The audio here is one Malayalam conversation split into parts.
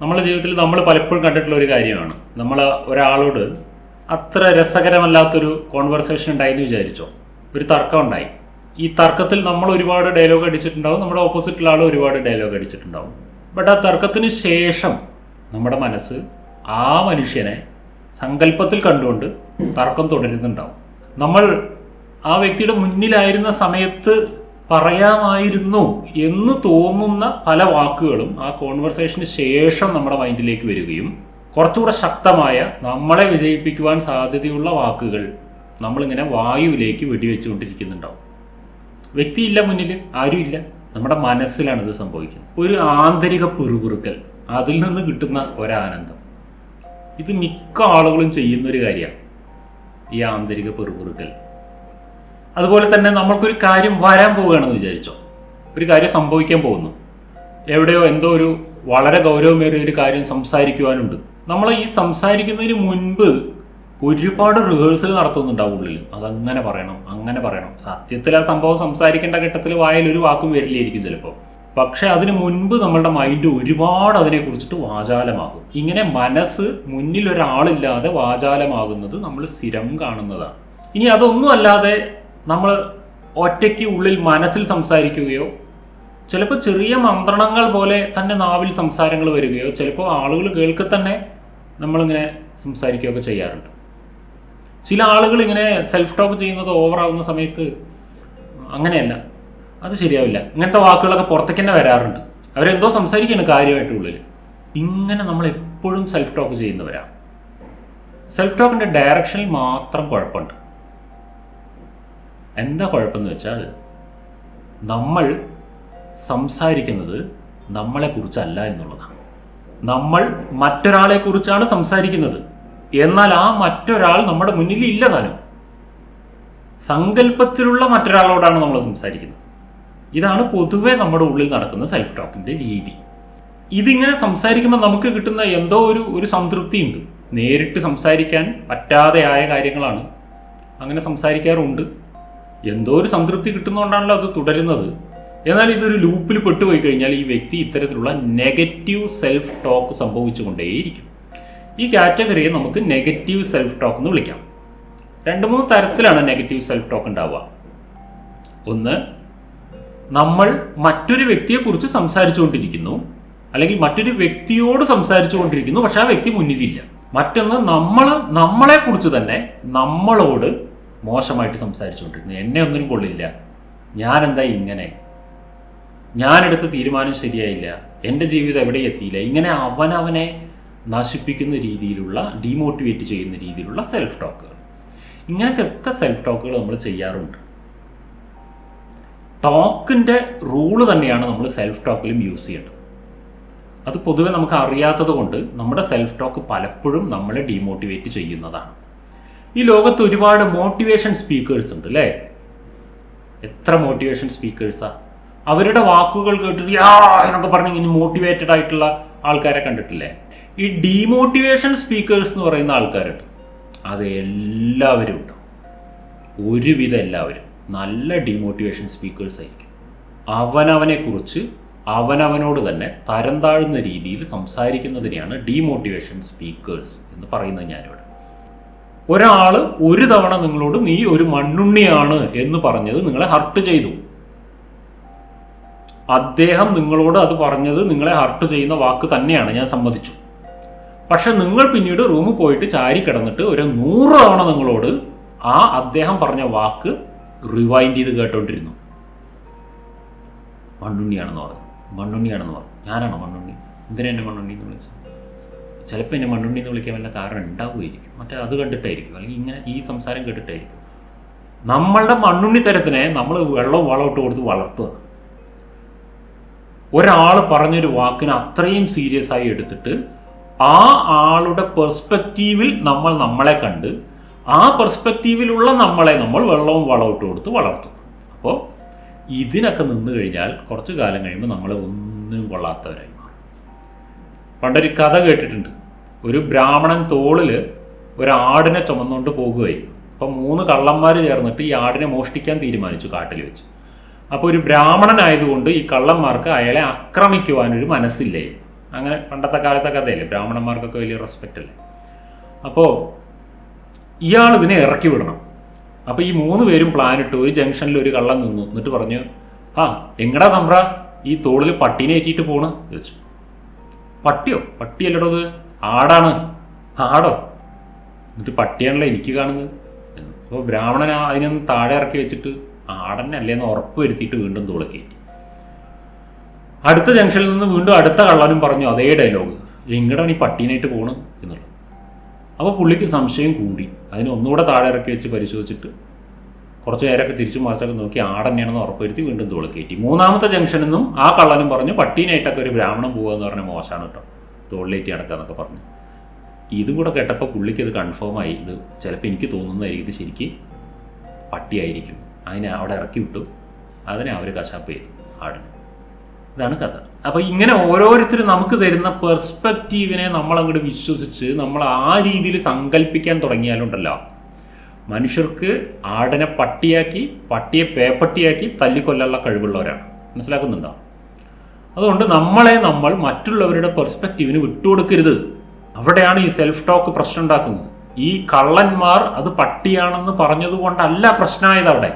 നമ്മുടെ ജീവിതത്തിൽ നമ്മൾ പലപ്പോഴും കണ്ടിട്ടുള്ള ഒരു കാര്യമാണ്. നമ്മൾ ഒരാളോട് അത്ര രസകരമല്ലാത്തൊരു കോൺവെർസേഷൻ ഉണ്ടായെന്ന് വിചാരിച്ചോ? ഒരു തർക്കം ഉണ്ടായി. ഈ തർക്കത്തിൽ നമ്മൾ ഒരുപാട് ഡയലോഗ് അടിച്ചിട്ടുണ്ടാവും. നമ്മുടെ ഓപ്പോസിറ്റുള്ള ആൾ ഒരുപാട് ഡയലോഗ് അടിച്ചിട്ടുണ്ടാവും. ബട്ട് ആ തർക്കത്തിന് ശേഷം നമ്മുടെ മനസ്സ് ആ മനുഷ്യനെ സങ്കല്പത്തിൽ കണ്ടുകൊണ്ട് തർക്കം തുടരുന്നുണ്ടാവും. നമ്മൾ ആ വ്യക്തിയുടെ മുന്നിലായിരുന്ന സമയത്ത് പറയാമായിരുന്നു എന്ന് തോന്നുന്ന പല വാക്കുകളും ആ കോൺവെർസേഷന് ശേഷം നമ്മുടെ മൈൻഡിലേക്ക് വരികയും കുറച്ചുകൂടെ ശക്തമായ നമ്മളെ വിജയിപ്പിക്കുവാൻ സാധ്യതയുള്ള വാക്കുകൾ നമ്മളിങ്ങനെ വായുവിലേക്ക് വെടിവെച്ചുകൊണ്ടിരിക്കുന്നുണ്ടാവും. വ്യക്തിയില്ല മുന്നിൽ ആരുമില്ല. നമ്മുടെ മനസ്സിലാണ് ഇത് സംഭവിക്കുന്നത്. ഒരു ആന്തരിക പിറുപിറുക്കൽ അതിൽ നിന്ന് കിട്ടുന്ന ഒരാനന്ദം. ഇത് മിക്ക ആളുകളും ചെയ്യുന്നൊരു കാര്യമാണ് ഈ ആന്തരിക പിറുപിറുക്കൽ. അതുപോലെ തന്നെ നമ്മൾക്കൊരു കാര്യം വരാൻ പോവുകയാണെന്ന് വിചാരിച്ചോ. ഒരു കാര്യം സംഭവിക്കാൻ പോകുന്നു. എവിടെയോ എന്തോ ഒരു വളരെ ഗൗരവമേറിയ ഒരു കാര്യം സംസാരിക്കുവാനുണ്ട്. നമ്മൾ ഈ സംസാരിക്കുന്നതിന് മുൻപ് ഒരുപാട് റിഹേഴ്സൽ നടത്തുന്നുണ്ടാവും ഉള്ളിൽ അതങ്ങനെ പറയണം അങ്ങനെ പറയണം. സത്യത്തിൽ ആ സംഭവം സംസാരിക്കേണ്ട ഘട്ടത്തിൽ വായിൽ ഒരു വാക്കും വരില്ലായിരിക്കും ചിലപ്പോൾ പക്ഷെ അതിന് മുൻപ് നമ്മളുടെ മൈൻഡ് ഒരുപാട് അതിനെക്കുറിച്ചിട്ട് വാചാലമാകും. ഇങ്ങനെ മനസ്സ് മുന്നിൽ ഒരാളില്ലാതെ വാചാലമാകുന്നത് നമ്മൾ സ്ഥിരം കാണുന്നതാണ്. ഇനി അതൊന്നും അല്ലാതെ നമ്മൾ ഒറ്റയ്ക്ക് ഉള്ളിൽ മനസ്സിൽ സംസാരിക്കുകയോ ചിലപ്പോൾ ചെറിയ മന്ത്രണങ്ങൾ പോലെ തന്നെ നാവിൽ സംസാരങ്ങൾ വരികയോ ചിലപ്പോൾ ആളുകൾ കേൾക്കെ തന്നെ നമ്മളിങ്ങനെ സംസാരിക്കുകയൊക്കെ ചെയ്യാറുണ്ട്. ചില ആളുകൾ ഇങ്ങനെ സെൽഫ് ടോക്ക് ചെയ്യുന്നത് ഓവറാവുന്ന സമയത്ത് അങ്ങനെയല്ല അത് ശരിയാവില്ല. ഇങ്ങനത്തെ വാക്കുകളൊക്കെ പുറത്തേക്ക് തന്നെ വരാറുണ്ട്. അവരെന്തോ സംസാരിക്കുകയാണ് കാര്യമായിട്ട് ഉള്ളിൽ ഇങ്ങനെ നമ്മൾ എപ്പോഴും സെൽഫ് ടോക്ക് ചെയ്യുന്നവരാണ് സെൽഫ് ടോക്കിന്റെ ഡയറക്ഷനിൽ മാത്രം കുഴപ്പമുണ്ട്. എന്താ കുഴപ്പമെന്ന് വെച്ചാൽ നമ്മൾ സംസാരിക്കുന്നത് നമ്മളെക്കുറിച്ചല്ല എന്നുള്ളതാണ്. നമ്മൾ മറ്റൊരാളെക്കുറിച്ചാണ് സംസാരിക്കുന്നത്. എന്നാൽ ആ മറ്റൊരാൾ നമ്മുടെ മുന്നിൽ ഇല്ല താനും. സങ്കല്പത്തിലുള്ള മറ്റൊരാളോടാണ് നമ്മൾ സംസാരിക്കുന്നത്. ഇതാണ് പൊതുവെ നമ്മുടെ ഉള്ളിൽ നടക്കുന്ന സെൽഫ് ടോക്കിന്റെ രീതി. ഇതിങ്ങനെ സംസാരിക്കുമ്പോൾ നമുക്ക് കിട്ടുന്ന എന്തോ ഒരു ഒരു സംതൃപ്തിയുണ്ട്. നേരിട്ട് സംസാരിക്കാൻ പറ്റാതെയായ കാര്യങ്ങളാണ്. അങ്ങനെ സംസാരിക്കാറുണ്ട്. എന്തോ ഒരു സംതൃപ്തി കിട്ടുന്നതുകൊണ്ടാണല്ലോ അത് തുടരുന്നത്. എന്നാൽ ഇതൊരു ലൂപ്പിൽ പെട്ടുപോയി കഴിഞ്ഞാൽ ഈ വ്യക്തി ഇത്തരത്തിലുള്ള നെഗറ്റീവ് സെൽഫ് ടോക്ക് സംഭവിച്ചുകൊണ്ടേയിരിക്കും. ഈ കാറ്റഗറിയെ നമുക്ക് നെഗറ്റീവ് സെൽഫ് ടോക്ക് എന്ന് വിളിക്കാം. രണ്ട് മൂന്ന് തരത്തിലാണ് നെഗറ്റീവ് സെൽഫ് ടോക്ക് ഉണ്ടാവുക. ഒന്ന് നമ്മൾ മറ്റൊരു വ്യക്തിയെക്കുറിച്ച് സംസാരിച്ചുകൊണ്ടിരിക്കുന്നു അല്ലെങ്കിൽ മറ്റൊരു വ്യക്തിയോട് സംസാരിച്ചുകൊണ്ടിരിക്കുന്നു പക്ഷെ ആ വ്യക്തി മുന്നിലില്ല. മറ്റൊന്ന് നമ്മൾ നമ്മളെ കുറിച്ച് തന്നെ നമ്മളോട് മോശമായിട്ട് സംസാരിച്ചുകൊണ്ടിരുന്നു. എന്നെ ഒന്നിനും കൊള്ളില്ല. ഞാൻ എന്താ ഇങ്ങനെ? ഞാനെടുത്ത തീരുമാനം ശരിയായില്ല. എന്റെ ജീവിതം എവിടെ എത്തിയില്ല. ഇങ്ങനെ അവനവനെ നശിപ്പിക്കുന്ന രീതിയിലുള്ള ഡീമോട്ടിവേറ്റ് ചെയ്യുന്ന രീതിയിലുള്ള സെൽഫ് ടോക്കുകൾ ഇങ്ങനത്തെ ഒക്കെ സെൽഫ് ടോക്കുകൾ നമ്മൾ ചെയ്യാറുണ്ട്. ടോക്കിന്റെ റൂൾ തന്നെയാണ് നമ്മൾ സെൽഫ് ടോക്കിലും യൂസ് ചെയ്യേണ്ടത്. അത് പൊതുവെ നമുക്ക് അറിയാത്തത് കൊണ്ട് നമ്മുടെ സെൽഫ് ടോക്ക് പലപ്പോഴും നമ്മളെ ഡീമോട്ടിവേറ്റ് ചെയ്യുന്നതാണ്. ഈ ലോകത്ത് ഒരുപാട് മോട്ടിവേഷൻ സ്പീക്കേഴ്സ് ഉണ്ട് അല്ലേ എത്ര മോട്ടിവേഷൻ സ്പീക്കേഴ്സാ അവരുടെ വാക്കുകൾ കേട്ടിട്ട് യാ എന്നൊക്കെ പറഞ്ഞ് ഇനി മോട്ടിവേറ്റഡ് ആയിട്ടുള്ള ആൾക്കാരെ കണ്ടിട്ടില്ലേ? ഈ ഡീമോട്ടിവേഷൻ സ്പീക്കേഴ്സ് എന്ന് പറയുന്ന ആൾക്കാരുണ്ട്. അത് എല്ലാവരും ഉണ്ടാവും ഒരുവിധം എല്ലാവരും നല്ല ഡീമോട്ടിവേഷൻ സ്പീക്കേഴ്സ് ആയിരിക്കും. അവനവനെ കുറിച്ച് അവനവനോട് തന്നെ തരം താഴ്ന്ന രീതിയിൽ സംസാരിക്കുന്നതിനെയാണ് ഡീമോട്ടിവേഷൻ സ്പീക്കേഴ്സ് എന്ന് പറയുന്നത് ഞാനിവിടെ. ഒരാൾ ഒരു തവണ നിങ്ങളോട് നീ ഒരു മണ്ണുണ്ണിയാണ് എന്ന് പറഞ്ഞത് നിങ്ങളെ ഹർട്ട് ചെയ്തു. അദ്ദേഹം നിങ്ങളോട് അത് പറഞ്ഞത് നിങ്ങളെ ഹർട്ട് ചെയ്യുന്ന വാക്ക് തന്നെയാണ് ഞാൻ സമ്മതിച്ചു. പക്ഷെ നിങ്ങൾ പിന്നീട് റൂമിൽ പോയിട്ട് ചാരി കിടന്നിട്ട് ഒരു നൂറ് തവണ നിങ്ങളോട് ആ അദ്ദേഹം പറഞ്ഞ വാക്ക് റിവൈൻഡ് ചെയ്ത് കേട്ടോണ്ടിരുന്നു. മണ്ണുണ്ണിയാണെന്ന് പറഞ്ഞു. മണ്ണുണ്ണിയാണെന്ന് പറഞ്ഞു. ഞാനാണോ മണ്ണുണ്ണി? എന്തിനാ എന്റെ മണ്ണുണ്ണി എന്ന് വിളിച്ചത്? ചിലപ്പോൾ എന്നെ മണ്ണുണ്ടി എന്ന് വിളിക്കാൻ വല്ല കാരണം ഉണ്ടാവുമായിരിക്കും. മറ്റേ അത് കണ്ടിട്ടായിരിക്കും. അല്ലെങ്കിൽ ഇങ്ങനെ ഈ സംസാരം കേട്ടിട്ടായിരിക്കും. നമ്മളുടെ മണ്ണുണ്ണി തരത്തിനെ നമ്മൾ വെള്ളവും വളമിട്ട് കൊടുത്ത് വളർത്തുക. ഒരാൾ പറഞ്ഞൊരു വാക്കിനെ അത്രയും സീരിയസ് ആയി എടുത്തിട്ട് ആ ആളുടെ പെർസ്പെക്റ്റീവിൽ നമ്മൾ നമ്മളെ കണ്ട് ആ പെർസ്പെക്റ്റീവിലുള്ള നമ്മളെ നമ്മൾ വെള്ളവും വളമിട്ട് കൊടുത്ത് വളർത്തും. അപ്പോൾ ഇതിനൊക്കെ നിന്ന് കഴിഞ്ഞാൽ കുറച്ച് കാലം കഴിയുമ്പോൾ നമ്മളെ ഒന്നും കൊള്ളാത്തവരായി മാറും. പണ്ടൊരു കഥ കേട്ടിട്ടുണ്ട്. ഒരു ബ്രാഹ്മണൻ തോളിൽ ഒരാടിനെ ചുമന്നുകൊണ്ട് പോകുകയും അപ്പം മൂന്ന് കള്ളന്മാർ ചേർന്നിട്ട് ഈ ആടിനെ മോഷ്ടിക്കാൻ തീരുമാനിച്ചു കാട്ടിൽ വെച്ച്. അപ്പോൾ ഒരു ബ്രാഹ്മണനായതുകൊണ്ട് ഈ കള്ളന്മാർക്ക് അയാളെ ആക്രമിക്കുവാനൊരു മനസ്സില്ലേ? അങ്ങനെ പണ്ടത്തെ കാലത്തെ കഥയല്ലേ ബ്രാഹ്മണന്മാർക്കൊക്കെ വലിയ റെസ്പെക്റ്റ് അല്ലേ? അപ്പോൾ ഇയാൾ ഇതിനെ ഇറക്കി വിടണം. അപ്പോൾ ഈ മൂന്ന് പേരും പ്ലാൻ ഇട്ട് ഒരു ജംഗ്ഷനിൽ ഒരു കള്ളം നിന്നു. എന്നിട്ട് പറഞ്ഞു ആ എങ്ങടാ നമ്പ്ര ഈ തോളിൽ പട്ടീനെ ഏറ്റിയിട്ട് പോണ്? ചോദിച്ചു. പട്ടിയോ? പട്ടിയല്ലടോ ഇത് ആടാണ്. ആടോ? എന്നിട്ട് പട്ടിയാണല്ലോ എനിക്ക് കാണുന്നത്. അപ്പോൾ ബ്രാഹ്മണൻ അതിനൊന്ന് താഴെ ഇറക്കി വെച്ചിട്ട് ആടന്നെ അല്ലേന്ന് ഉറപ്പ് വരുത്തിയിട്ട് വീണ്ടും തോളക്കി അടുത്ത ജംഗ്ഷനിൽ നിന്ന് വീണ്ടും അടുത്ത കള്ളനും പറഞ്ഞു അതേ ഡയലോഗ് എങ്ങടാണ് ഈ പട്ടീനായിട്ട് പോണ് എന്നുള്ളത്. അപ്പോൾ പുള്ളിക്ക് സംശയം കൂടി. അതിന് ഒന്നുകൂടെ താഴെ ഇറക്കി വെച്ച് പരിശോധിച്ചിട്ട് കുറച്ച് നേരമൊക്കെ തിരിച്ചു മറിച്ചൊക്കെ നോക്കി ആടന്നെയാണെന്ന് ഉറപ്പുവരുത്തി വീണ്ടും തോളിക്കയറ്റി മൂന്നാമത്തെ ജംഗ്ഷനിൽ നിന്നും ആ കള്ളനും പറഞ്ഞു പട്ടീനായിട്ടൊക്കെ ഒരു ബ്രാഹ്മണൻ പോകുക എന്ന് പറഞ്ഞ മോശമാണ് കേട്ടോ. തോളിലേറ്റി അടക്കുക എന്നൊക്കെ പറഞ്ഞു. ഇതും കൂടെ കേട്ടപ്പോൾ പുള്ളിക്ക് ഇത് കൺഫേമായി ഇത് ചിലപ്പോൾ എനിക്ക് തോന്നുന്നതായിരിക്കും ഇത് ശരിക്ക് പട്ടിയായിരിക്കും. അതിനെ അവിടെ ഇറക്കി വിട്ടു. അതിനെ അവർ കശാപ്പ് ചെയ്തു ആടിന്. ഇതാണ് കഥ. അപ്പോൾ ഇങ്ങനെ ഓരോരുത്തരും നമുക്ക് തരുന്ന പെർസ്പെക്റ്റീവിനെ നമ്മൾ അങ്ങോട്ട് വിശ്വസിച്ച് നമ്മൾ ആ രീതിയിൽ സങ്കല്പിക്കാൻ തുടങ്ങിയാലുണ്ടല്ലോ. മനുഷ്യർക്ക് ആടിനെ പട്ടിയാക്കി പട്ടിയെ പേപ്പട്ടിയാക്കി തല്ലിക്കൊല്ലാനുള്ള കഴിവുള്ളവരാണ്. മനസ്സിലാക്കുന്നുണ്ടോ? അതുകൊണ്ട് നമ്മളെ നമ്മൾ മറ്റുള്ളവരുടെ പെർസ്പെക്റ്റീവിന് വിട്ടുകൊടുക്കരുത്. അവിടെയാണ് ഈ സെൽഫ് ടോക്ക് പ്രശ്നം ഉണ്ടാക്കുന്നത്. ഈ കള്ളന്മാർ അത് പട്ടിയാണെന്ന് പറഞ്ഞതുകൊണ്ടല്ല പ്രശ്നമായത് അവിടെ.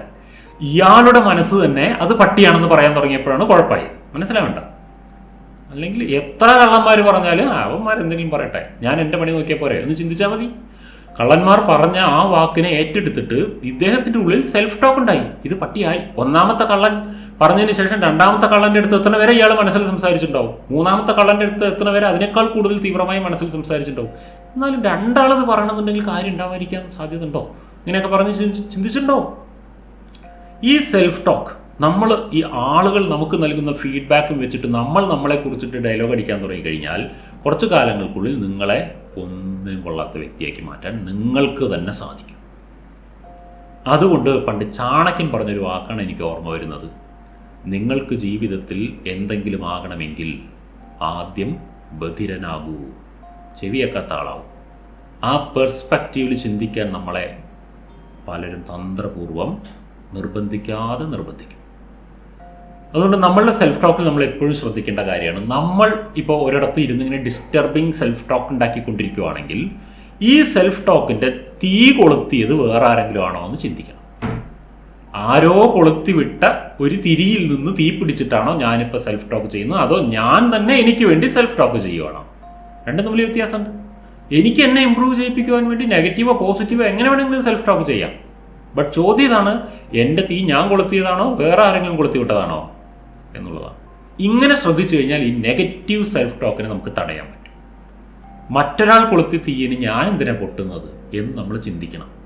ഇയാളുടെ മനസ്സ് തന്നെ അത് പട്ടിയാണെന്ന് പറയാൻ തുടങ്ങിയപ്പോഴാണ് കുഴപ്പമായത്. മനസ്സിലാവണ്ട അല്ലെങ്കിൽ എത്ര കള്ളന്മാർ പറഞ്ഞാലും അവന്മാർ എന്തെങ്കിലും പറയട്ടെ. ഞാൻ എന്റെ പണി നോക്കിയാൽ പോരെ. എന്ന് ചിന്തിച്ചാൽ മതി. കള്ളന്മാർ പറഞ്ഞ ആ വാക്കിനെ ഏറ്റെടുത്തിട്ട് ഇദ്ദേഹത്തിന്റെ ഉള്ളിൽ സെൽഫ് ടോക്ക് ഉണ്ടായി. ഇത് പട്ടിയായി. ഒന്നാമത്തെ കള്ളൻ പറഞ്ഞതിന് ശേഷം രണ്ടാമത്തെ കള്ളന്റെ അടുത്ത് എത്തണ വരെ ഇയാൾ മനസ്സിൽ സംസാരിച്ചിട്ടുണ്ടാവും. മൂന്നാമത്തെ കള്ളന്റെ അടുത്ത് എത്തണ വരെ അതിനേക്കാൾ കൂടുതൽ തീവ്രമായി മനസ്സിൽ സംസാരിച്ചിട്ടുണ്ടാവും. എന്നാലും രണ്ടാളത് പറയണമെന്നുണ്ടെങ്കിൽ കാര്യം ഉണ്ടാവാതിരിക്കാൻ സാധ്യത ഉണ്ടോ ഇങ്ങനെയൊക്കെ പറഞ്ഞ് ചിന്തിച്ചിട്ടുണ്ടോ? ഈ സെൽഫ് ടോക്ക് നമ്മൾ ഈ ആളുകൾ നമുക്ക് നൽകുന്ന ഫീഡ്ബാക്കും വെച്ചിട്ട് നമ്മൾ നമ്മളെ കുറിച്ചിട്ട് ഡയലോഗ് അടിക്കാൻ തുടങ്ങി കഴിഞ്ഞാൽ കുറച്ചു കാലങ്ങൾക്കുള്ളിൽ നിങ്ങളെ ഒന്നിനും കൊള്ളാത്ത വ്യക്തിയാക്കി മാറ്റാൻ നിങ്ങൾക്ക് തന്നെ സാധിക്കും. അതുകൊണ്ട് പണ്ട് ചാണക്യൻ പറഞ്ഞൊരു വാക്കാണ് എനിക്ക് ഓർമ്മ വരുന്നത്. നിങ്ങൾക്ക് ജീവിതത്തിൽ എന്തെങ്കിലും ആകണമെങ്കിൽ ആദ്യം ബധിരനാകൂ. ചെവിയേക്കാത്ത ആളാവും ആ പെർസ്പെക്റ്റീവിൽ ചിന്തിക്കാൻ നമ്മളെ പലരും തന്ത്രപൂർവം നിർബന്ധിക്കാതെ നിർബന്ധിക്കും. അതുകൊണ്ട് നമ്മളുടെ സെൽഫ് ടോക്കിൽ നമ്മൾ എപ്പോഴും ശ്രദ്ധിക്കേണ്ട കാര്യമാണ്. നമ്മൾ ഇപ്പോൾ ഒരിടത്ത് ഇരുന്ന് ഇങ്ങനെ ഡിസ്റ്റർബിങ് സെൽഫ് ടോക്ക് ഉണ്ടാക്കിക്കൊണ്ടിരിക്കുകയാണെങ്കിൽ ഈ സെൽഫ് ടോക്കിന്റെ തീ കൊളുത്തിയത് വേറെ ആരെങ്കിലും ആണോ എന്ന് ചിന്തിക്കണം. ആരോ കൊളുത്തി വിട്ട ഒരു തിരിയിൽ നിന്ന് തീ പിടിച്ചിട്ടാണോ ഞാനിപ്പോൾ സെൽഫ് ടോക്ക് ചെയ്യുന്നത്? അതോ ഞാൻ തന്നെ എനിക്ക് വേണ്ടി സെൽഫ് ടോക്ക് ചെയ്യുവാണോ? രണ്ടും തമ്മിൽ വ്യത്യാസമുണ്ട്. എനിക്ക് എന്നെ ഇമ്പ്രൂവ് ചെയ്യിപ്പിക്കുവാൻ വേണ്ടി നെഗറ്റീവോ പോസിറ്റീവോ എങ്ങനെ വേണമെങ്കിലും സെൽഫ് ടോക്ക് ചെയ്യാം. ബട്ട് ചോദ്യം ഇതാണ് എന്റെ തീ ഞാൻ കൊളുത്തിയതാണോ? വേറെ ആരെങ്കിലും കൊളുത്തി വിട്ടതാണോ എന്നുള്ളതാണ്. ഇങ്ങനെ ശ്രദ്ധിച്ചു കഴിഞ്ഞാൽ ഈ നെഗറ്റീവ് സെൽഫ് ടോക്കിനെ നമുക്ക് തടയാൻ പറ്റും. മറ്റൊരാൾ കൊളുത്തി തീയിന് ഞാൻ എന്തിനാ പൊട്ടുന്നത് എന്ന് നമ്മൾ ചിന്തിക്കണം.